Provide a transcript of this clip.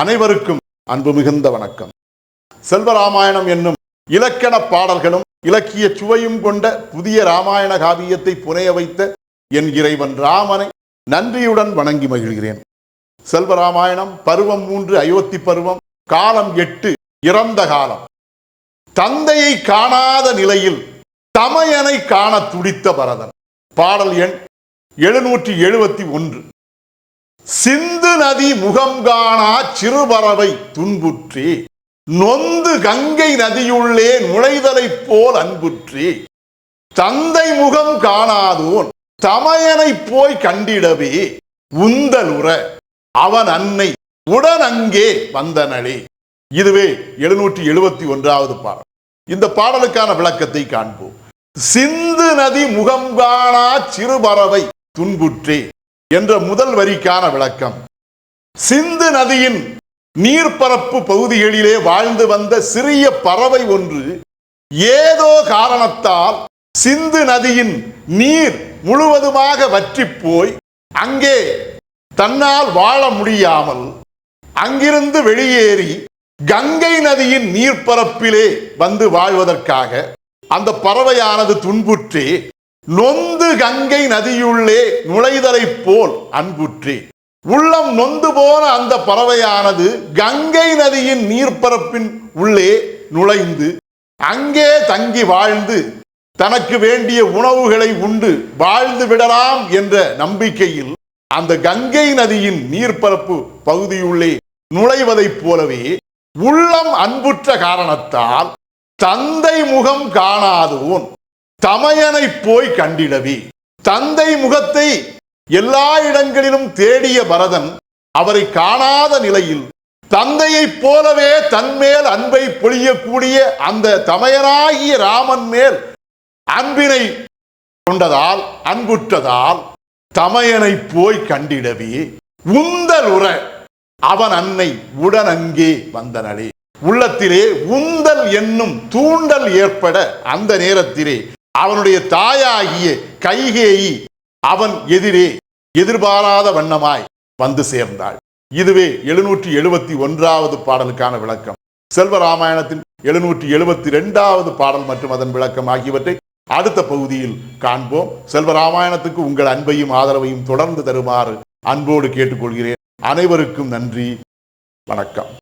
அனைவருக்கும் அன்பு மிகுந்த வணக்கம். செல்வராமாயணம் என்னும் இலக்கண பாடல்களும் இலக்கிய சுவையும் கொண்ட புதிய ராமாயண காவியத்தை புனைய வைத்த என் இறைவன் ராமனை நன்றியுடன் வணங்கி மகிழ்கிறேன். செல்வராமாயணம் பருவம் மூன்று அயோத்தி பருவம் காலம் எட்டு இறந்த காலம். தந்தையை காணாத நிலையில் தமையனை காண துடித்த பரதன். பாடல் எண் எழுநூற்றி எழுபத்தி ஒன்று. சிந்து நதி முகம் காணா சிறுபறவை துன்புற்றி. நொந்து கங்கை நதியுள்ளே நுழைதலைப் போல் அன்புற்றி. தந்தை முகம் காணாதோன் தமையனை போய் கண்டிடவே. உந்தலுற அவன் அன்னை உடன் அங்கே வந்தனளே. இதுவே எழுநூற்றி எழுபத்தி ஒன்றாவது பாடல். இந்த பாடலுக்கான விளக்கத்தை காண்போம். சிந்து நதி முகம் காணா சிறுபறவை துன்புற்றே. என்ற முதல் வரிக்கான விளக்கம். சிந்து நதியின் நீர்ப்பரப்பு பகுதிகளிலே வாழ்ந்து வந்த சிறிய பறவை ஒன்று ஏதோ காரணத்தால் சிந்து நதியின் நீர் முழுவதுமாக வற்றி போய் அங்கே தன்னால் வாழ முடியாமல் அங்கிருந்து வெளியேறி கங்கை நதியின் நீர்ப்பரப்பிலே வந்து வாழ்வதற்காக அந்த பறவையானது துன்புற்றே நொந்து கங்கை நதியுள்ளே நுழைதலை போல் அன்புற்றே. உள்ளம் நொந்து போன அந்த பறவையானது கங்கை நதியின் நீர்ப்பரப்பின் உள்ளே நுழைந்து அங்கே தங்கி வாழ்ந்து தனக்கு வேண்டிய உணவுகளை உண்டு வாழ்ந்து விடலாம் என்ற நம்பிக்கையில் அந்த கங்கை நதியின் நீர்ப்பரப்பு பகுதியுள்ளே நுழைவதைப் போலவே உள்ளம் அன்புற்ற காரணத்தால் தந்தை முகம் காணாதோன். தமையனை போய் கண்டிடவே. தந்தை முகத்தை எல்லா இடங்களிலும் தேடிய பரதன் அவரை காணாத நிலையில் தந்தையைப் போலவே தன்மேல் அன்பை பொழியக்கூடிய அந்த தமையனாகிய ராமன் மேல் அன்பினை கொண்டதால் அன்புற்றதால் தமையனை போய் கண்டிடவே. உற அவன் அன்னை உடன் அங்கே வந்தனளே. உள்ளத்திலே உந்தல் என்னும் தூண்டல் ஏற்பட அந்த நேரத்திலே அவனுடைய தாயாகிய கைகேயி அவன் எதிரே எதிர்பாராத வண்ணமாய் வந்து சேர்ந்தாள். இதுவே எழுநூற்றி எழுபத்தி ஒன்றாவது பாடலுக்கான விளக்கம். செல்வராமாயணத்தின் எழுநூற்றி எழுபத்தி ரெண்டாவது பாடல் மற்றும் அதன் விளக்கம் ஆகியவற்றை அடுத்த பகுதியில் காண்போம். செல்வராமாயணத்துக்கு உங்கள் அன்பையும் ஆதரவையும் தொடர்ந்து தருமாறு அன்போடு கேட்டுக்கொள்கிறேன். அனைவருக்கும் நன்றி. வணக்கம்.